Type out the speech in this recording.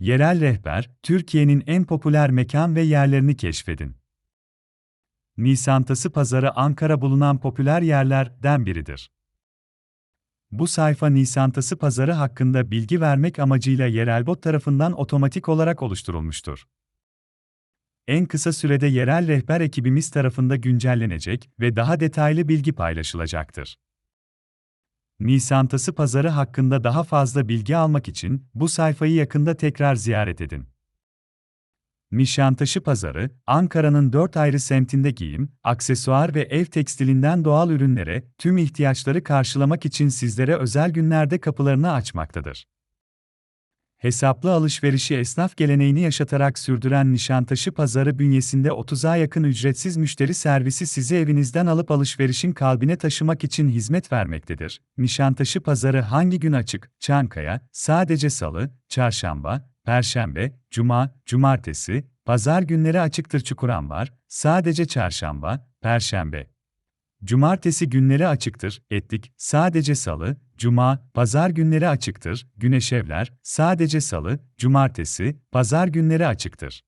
Yerel rehber, Türkiye'nin en popüler mekan ve yerlerini keşfedin. Nisantası Pazarı Ankara bulunan popüler yerlerden biridir. Bu sayfa Nisantası Pazarı hakkında bilgi vermek amacıyla Yerelbot tarafından otomatik olarak oluşturulmuştur. En kısa sürede yerel rehber ekibimiz tarafında güncellenecek ve daha detaylı bilgi paylaşılacaktır. Nisantası Pazarı hakkında daha fazla bilgi almak için bu sayfayı yakında tekrar ziyaret edin. Nişantaşı Pazarı, Ankara'nın dört ayrı semtinde giyim, aksesuar ve ev tekstilinden doğal ürünlere, tüm ihtiyaçları karşılamak için sizlere özel günlerde kapılarını açmaktadır. Hesaplı alışverişi esnaf geleneğini yaşatarak sürdüren Nişantaşı Pazarı bünyesinde 30'a yakın ücretsiz müşteri servisi sizi evinizden alıp alışverişin kalbine taşımak için hizmet vermektedir. Nişantaşı Pazarı hangi gün açık? Çankaya, sadece salı, çarşamba, perşembe, cuma, cumartesi, pazar günleri açıktır Çukuran var, sadece çarşamba, perşembe. Cumartesi günleri açıktır, etlik, sadece salı, cuma, pazar günleri açıktır, güneşevler, sadece salı, cumartesi, pazar günleri açıktır.